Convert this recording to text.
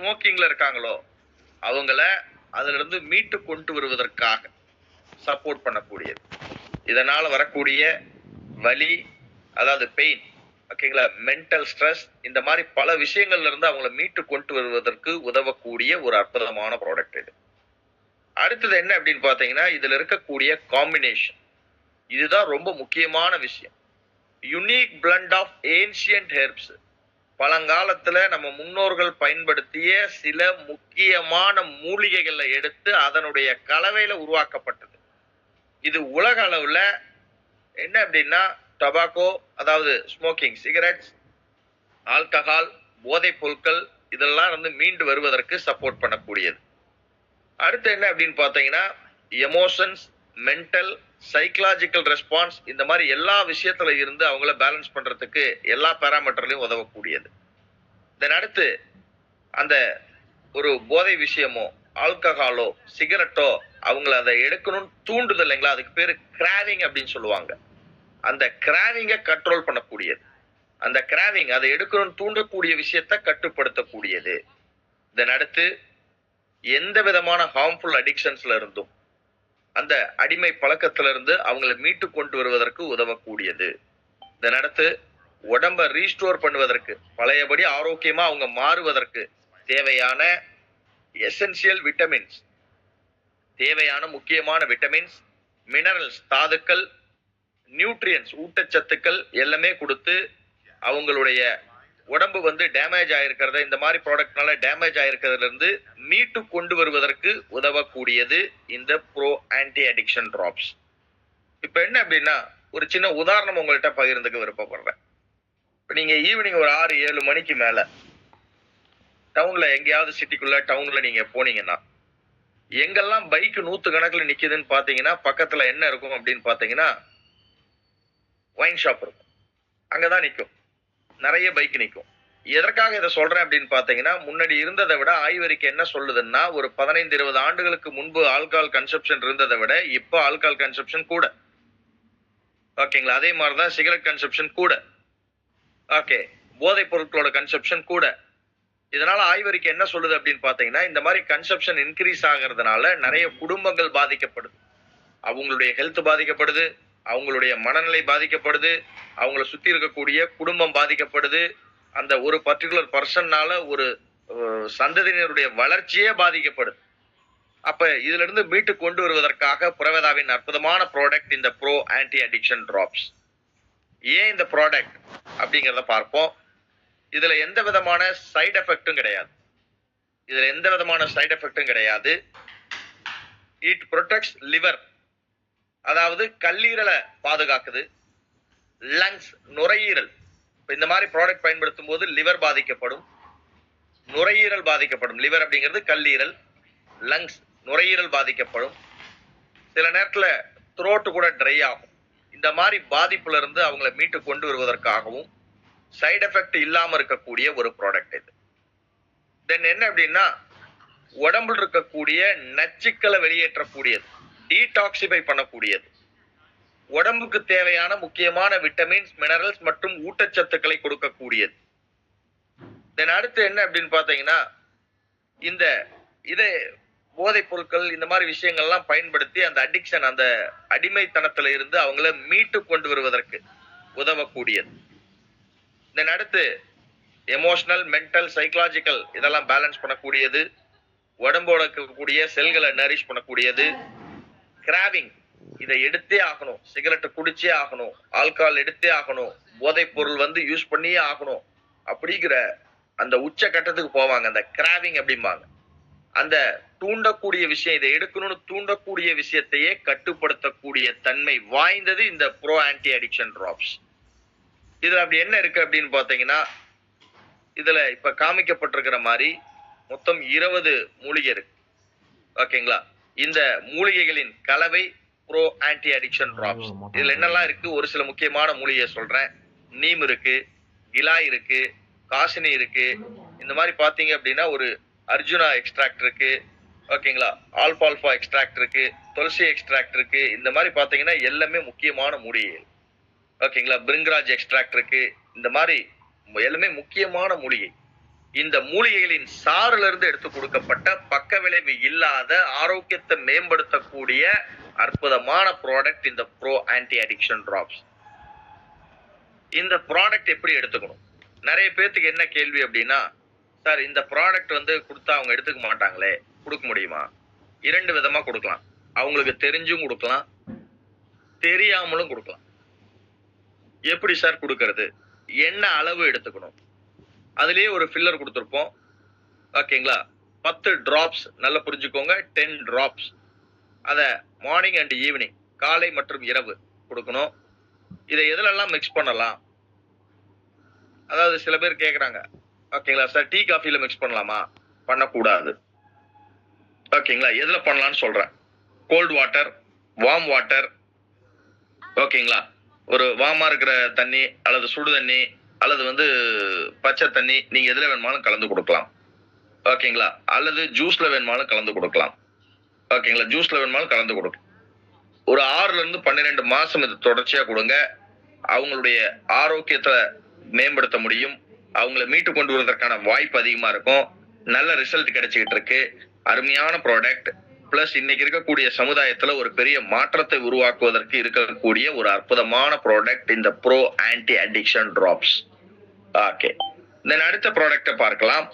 ஸ்மோக்கிங்ல இருக்காங்களோ அவங்கள அதுல இருந்து மீட்டு கொண்டு வருவதற்காக சப்போர்ட் பண்ணக்கூடியது. இதனால வரக்கூடிய வலி அதாவது பெயின் ஓகேங்களா மென்டல் ஸ்ட்ரெஸ் இந்த மாதிரி பல விஷயங்கள்ல இருந்து அவங்கள மீட்டு கொண்டு வருவதற்கு உதவக்கூடிய ஒரு அற்புதமான ப்ராடக்ட் இது. அடுத்தது என்ன அப்படின்னு பாத்தீங்கன்னா இதுல இருக்கக்கூடிய காம்பினேஷன் இதுதான் ரொம்ப முக்கியமான விஷயம். Unique blend of ancient herbs பழங்காலத்துல நம்ம முன்னோர்கள் பயன்படுத்திய சில முக்கியமான மூலிகைகளை எடுத்து அதனுடைய கலவையில உருவாக்கப்பட்டது. இது உலக அளவுல என்ன அப்படின்னா டொபாக்கோ அதாவது ஸ்மோக்கிங் சிகரெட்ஸ் ஆல்கஹால் போதைப் பொருட்கள் இதெல்லாம் வந்து மீண்டு வருவதற்கு சப்போர்ட் பண்ணக்கூடியது. அடுத்து என்ன அப்படின்னு பார்த்தீங்கன்னா எமோஷன்ஸ் மென்டல் சைக்கலாஜிக்கல் ரெஸ்பான்ஸ் இந்த மாதிரி எல்லா விஷயத்துல இருந்து அவங்கள பேலன்ஸ் பண்றதுக்கு எல்லா பேராமீட்டர்லையும் உதவக்கூடியது. தென் அடுத்து அந்த ஒரு போதை விஷயமோ ஆல்கஹாலோ சிகரெட்டோ அவங்கள அதை எடுக்கணும்னு தூண்டுதல் இல்லைங்களா? அதுக்கு பேரு கிராவிங் அப்படின்னு சொல்லுவாங்க. அந்த கிராவிங்கை கண்ட்ரோல் பண்ணக்கூடியது. அந்த கிராவிங் அதை எடுக்கணும்னு தூண்டக்கூடிய விஷயத்த கட்டுப்படுத்தக்கூடியது. தென் அடுத்து எந்த விதமான ஹார்ம்ஃபுல் அடிக்ஷன்ஸ்ல இருந்தும் அந்த அடிமை பழக்கத்திலிருந்து அவங்களை மீட்டு கொண்டு வருவதற்கு உதவக்கூடியது. இந்த நடத்து உடம்ப ரீஸ்டோர் பண்ணுவதற்கு பழையபடி ஆரோக்கியமா அவங்க மாறுவதற்கு தேவையான எசென்சியல் விட்டமின்ஸ் தேவையான முக்கியமான விட்டமின்ஸ் மினரல்ஸ் தாதுக்கள் நியூட்ரியன்ஸ் ஊட்டச்சத்துக்கள் எல்லாமே கொடுத்து அவங்களுடைய உடம்பு வந்து டேமேஜ் ஆயிருக்கிறத இந்த மாதிரி ப்ராடக்ட்னால டேமேஜ் ஆயிருக்கிறதுல இருந்து மீட்டு கொண்டு வருவதற்கு உதவக்கூடியது இந்த ப்ரோ ஆன்டி அடிக்ஷன் ட்ராப்ஸ் இப்போ என்ன அப்படின்னா ஒரு சின்ன உதாரணம் உங்கள்கிட்ட பகிர்ந்துக்க விருப்பப்படுறேன். இப்போ நீங்க ஈவினிங் ஒரு ஆறு ஏழு மணிக்கு மேல டவுன்ல எங்கேயாவது சிட்டிக்குள்ள டவுன்ல நீங்க போனீங்கன்னா எங்கெல்லாம் பைக் நூத்து கணக்குல நிக்குதுன்னு பாத்தீங்கன்னா பக்கத்துல என்ன இருக்கும் அப்படின்னு பாத்தீங்கன்னா ஒயின் ஷாப் இருக்கும். அங்கதான் நிற்கும் நிறைய பைக் நிற்கும் எதற்காக இதை சொல்றேன் அப்படின்னு பாத்தீங்கன்னா முன்னாடி இருந்ததை விட ஆய்வறிக்கை என்ன சொல்லுதுன்னா ஒரு பதினைந்து இருபது ஆண்டுகளுக்கு முன்பு ஆல்கால் கன்சப்ஷன் இருந்ததை விட இப்போ ஆல்கால் கன்சப்ஷன் கூட. ஓகேங்களா? அதே மாதிரிதான் சிகரெட் கன்சப்ஷன் கூட. ஓகே. போதைப் பொருட்களோட கன்சப்ஷன் கூட. இதனால ஆய்வறிக்கை என்ன சொல்லுது அப்படின்னு பாத்தீங்கன்னா இந்த மாதிரி கன்சப்ஷன் இன்க்ரீஸ் ஆகிறதுனால நிறைய குடும்பங்கள் பாதிக்கப்படுது. அவங்களுடைய ஹெல்த் பாதிக்கப்படுது. அவங்களுடைய மனநிலை பாதிக்கப்படுது அவங்கள சுத்தி இருக்கக்கூடிய குடும்பம் பாதிக்கப்படுது. அந்த ஒரு பர்டிகுலர் பர்சன்னால ஒரு சந்ததியினருடைய வளர்ச்சியே பாதிக்கப்படுது. அப்ப இதுல இருந்து மீட்டு கொண்டு வருவதற்காக புரவேதாவின் அற்புதமான ப்ராடக்ட் இந்த ப்ரோ ஆன்டி அடிக்ஷன் டிராப்ஸ் ஏன் இந்த ப்ராடக்ட் அப்படிங்கிறத பார்ப்போம். இதுல எந்த விதமான சைடு எஃபெக்ட்டும் கிடையாது. இதுல எந்த விதமான சைடு எஃபெக்ட்டும் கிடையாது. இட் ப்ரொடெக்ட்ஸ் லிவர் அதாவது கல்லீரலை பாதுகாக்குது. லங்ஸ் நுரையீரல். இப்போ இந்த மாதிரி ப்ராடக்ட் பயன்படுத்தும் போது லிவர் பாதிக்கப்படும். நுரையீரல் பாதிக்கப்படும். லிவர் அப்படிங்கிறது கல்லீரல். லங்ஸ் நுரையீரல் பாதிக்கப்படும். சில நேரத்தில் த்ரோட்டு கூட ட்ரை ஆகும். இந்த மாதிரி பாதிப்புல இருந்து அவங்கள மீட்டு கொண்டு வருவதற்காகவும் சைடு எஃபெக்ட் இல்லாமல் இருக்கக்கூடிய ஒரு ப்ராடக்ட் இது. தென் என்ன அப்படின்னா உடம்புல இருக்கக்கூடிய நச்சுக்களை வெளியேற்றக்கூடியது. டீடாக்சிஃபை பண்ணக்கூடியது. உடம்புக்கு தேவையான முக்கியமான விட்டமின்ஸ் மினரல்ஸ் மற்றும் ஊட்டச்சத்துக்களை கொடுக்கக்கூடியது. தென் அடுத்து என்ன அப்படின்னு பார்த்தீங்கன்னா இந்த இதை போதைப் பொருட்கள் இந்த மாதிரி விஷயங்கள்லாம் பயன்படுத்தி அந்த அடிக்ஷன் அந்த அடிமைத்தனத்துல இருந்து அவங்கள மீட்டு கொண்டு வருவதற்கு உதவக்கூடியது. தென் அடுத்து எமோஷனல் மென்டல் சைக்கலாஜிக்கல் இதெல்லாம் பேலன்ஸ் பண்ணக்கூடியது. உடம்போட இருக்கக்கூடிய செல்களை நரிஷ் பண்ணக்கூடியது. கிராவிங் இதை எடுத்தே ஆகணும். சிகரெட் குடிச்சே ஆகணும். ஆல்கஹால் எடுத்தே ஆகணும். போதைப் பொருள் வந்து யூஸ் பண்ணியே ஆகணும். அப்படிங்கிற அந்த உச்ச கட்டத்துக்கு போவாங்க. அந்த கிராவிங் அப்படிம்பாங்க. அந்த தூண்டக்கூடிய விஷயம் இதை எடுக்கணும்னு தூண்டக்கூடிய விஷயத்தையே கட்டுப்படுத்தக்கூடிய தன்மை வாய்ந்தது இந்த ப்ரோ ஆன்டி அடிக்ஷன் டிராப்ஸ் இதுல அப்படி என்ன இருக்கு அப்படின்னு பாத்தீங்கன்னா இதுல இப்ப காமிக்கப்பட்டிருக்கிற மாதிரி மொத்தம் இருபது மூலிகை இருக்கு. ஓகேங்களா இந்த மூலிகைகளின் கலவை ப்ரோ ஆன்டி அடிக்ஷன் டிராப்ஸ் இதுல என்னெல்லாம் இருக்கு? ஒரு சில முக்கியமான மூலிகையை சொல்றேன். நீம் இருக்கு கிலாய் இருக்கு காசினி இருக்கு. இந்த மாதிரி பாத்தீங்க அப்படின்னா ஒரு அர்ஜுனா எக்ஸ்ட்ராக்ட் இருக்கு. ஓகேங்களா ஆல்பால்ஃபா எக்ஸ்ட்ராக்ட் இருக்கு துளசி எக்ஸ்ட்ராக்ட் இருக்கு. இந்த மாதிரி பாத்தீங்கன்னா எல்லாமே முக்கியமான மூலிகைகள். ஓகேங்களா பிரிங்கராஜ் எக்ஸ்ட்ராக்ட் இருக்கு. இந்த மாதிரி எல்லாமே முக்கியமான மூலிகை. இந்த மூலிகைகளின் சாறுல இருந்து எடுத்து கொடுக்கப்பட்ட பக்க விளைவு இல்லாத ஆரோக்கியத்தை மேம்படுத்தக்கூடிய அற்புதமான ப்ராடக்ட் இந்த ப்ரோ ஆன்டி அடிக்ஷன் டிராப்ஸ் இந்த ப்ராடக்ட் எப்படி எடுத்துக்கணும்? நிறைய பேர்த்துக்கு என்ன கேள்வி அப்படின்னா சார் இந்த ப்ராடக்ட் வந்து கொடுத்தா அவங்க எடுத்துக்க மாட்டாங்களே? கொடுக்க முடியுமா? இரண்டு விதமா கொடுக்கலாம். அவங்களுக்கு தெரிஞ்சும் கொடுக்கலாம். தெரியாமலும் கொடுக்கலாம். எப்படி சார் கொடுக்கறது? என்ன அளவு எடுத்துக்கணும்? அதுலேயே ஒரு ஃபில்லர் கொடுத்துருப்போம். ஓகேங்களா? பத்து ட்ராப்ஸ் நல்லா புரிஞ்சுக்கோங்க டென் ட்ராப்ஸ் அதை மார்னிங் அண்ட் ஈவினிங் காலை மற்றும் இரவு கொடுக்கணும். இதை எதுலெல்லாம் மிக்ஸ் பண்ணலாம்? அதாவது சில பேர் கேட்குறாங்க ஓகேங்களா சார் டீ காஃபியில் மிக்ஸ் பண்ணலாமா? பண்ணக்கூடாது. ஓகேங்களா எதில் பண்ணலாம்னு சொல்கிறேன் கோல்ட் வாட்டர் வார்ம் வாட்டர் ஓகேங்களா? ஒரு வார்மாக இருக்கிற தண்ணி அல்லது சுடு தண்ணி அல்லது வந்து பச்சை தண்ணி நீங்க எதுல வேணுமாலும் கலந்து கொடுக்கலாம். ஓகேங்களா? அல்லது ஜூஸ்ல வேணுமாலும் கலந்து கொடுக்கலாம். ஓகேங்களா? ஜூஸ்ல வேணுமாலும் கலந்து கொடுக்கலாம் ஒரு ஆறுல இருந்து பன்னிரெண்டு மாசம் இது தொடர்ச்சியா கொடுங்க. அவங்களுடைய ஆரோக்கியத்தை மேம்படுத்த முடியும். அவங்கள மீட்டு கொண்டு வருவதற்கான வாய்ப்பு அதிகமா இருக்கும். நல்ல ரிசல்ட் கிடைச்சிக்கிட்டு இருக்கு. அருமையான ப்ராடக்ட் பிளஸ் இன்னைக்கு இருக்கக்கூடிய சமுதாயத்துல ஒரு பெரிய மாற்றத்தை உருவாக்குவதற்கு இருக்கக்கூடிய ஒரு அற்புதமான ப்ராடக்ட் இந்த pro anti addiction drops okay then அடுத்த ப்ராடக்ட பார்க்கலாம்.